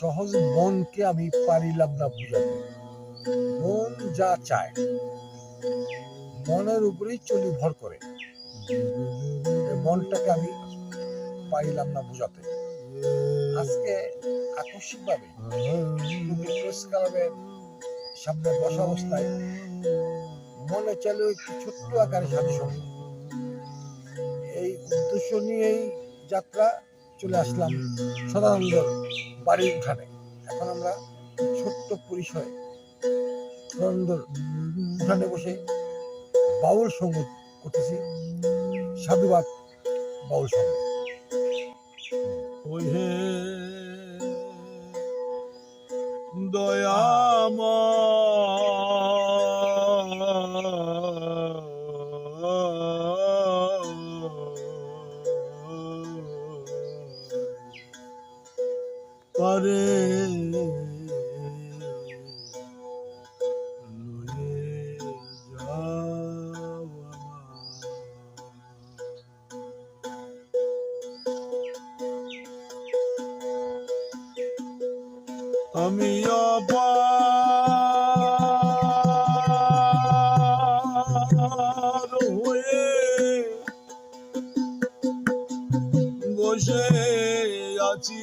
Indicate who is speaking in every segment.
Speaker 1: সহজ মনকে আমি পারিলাম না বুঝাতে। মন যা চায়, মনের উপরেই চলি ভর করে। মনটাকে আমি পারিলাম না বুঝাতে। আজকে আকস্মিকভাবে সামনে বসা অবস্থায় মনে চাইল একটি ছোট্ট আকারে সাথে এই উদ্দেশ্য নিয়েই যাত্রা চলে আসলাম সদানন্দের বাড়ির উঠানে। এখন আমরা ছোট্ট পরিসরে সদানন্দর উঠানে বসে বাউল সংগীত করতেছি। সাধুবাদ বাউল সংগীত
Speaker 2: ওহে দয়াম আমার। আমি অপার হয়ে বসে আছি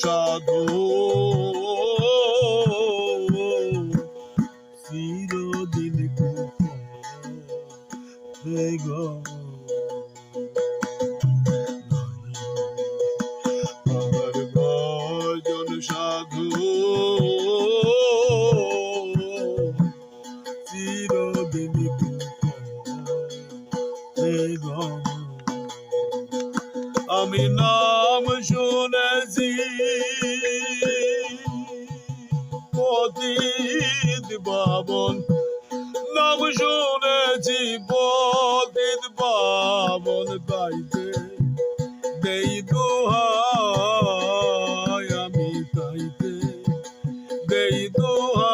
Speaker 2: সাধু চিরদিন আমার ভজন সাধু চিরদিন আমি নাম শুনেছি পতিত বাবন নাম শুনেছি পতিত বাবন গাইতে দেই দোহাই আমি তাইতে দেই দোহাই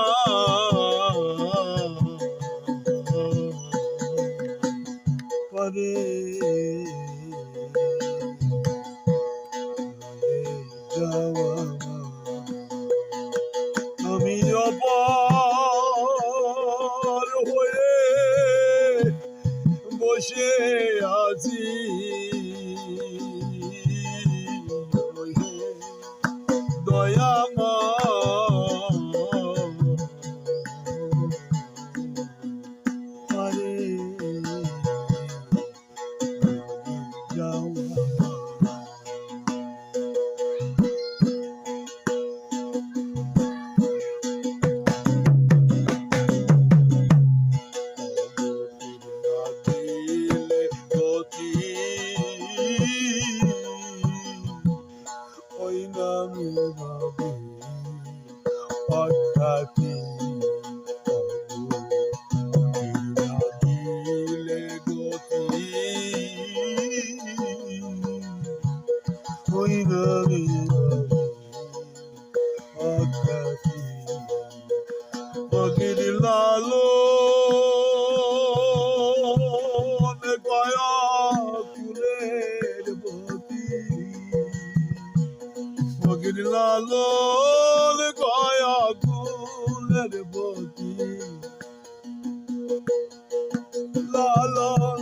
Speaker 2: পরে যাওয়া doya. ògidì láló mẹgbàyà kúlẹ dèbòtì ògidì láló mẹgbàyà láló.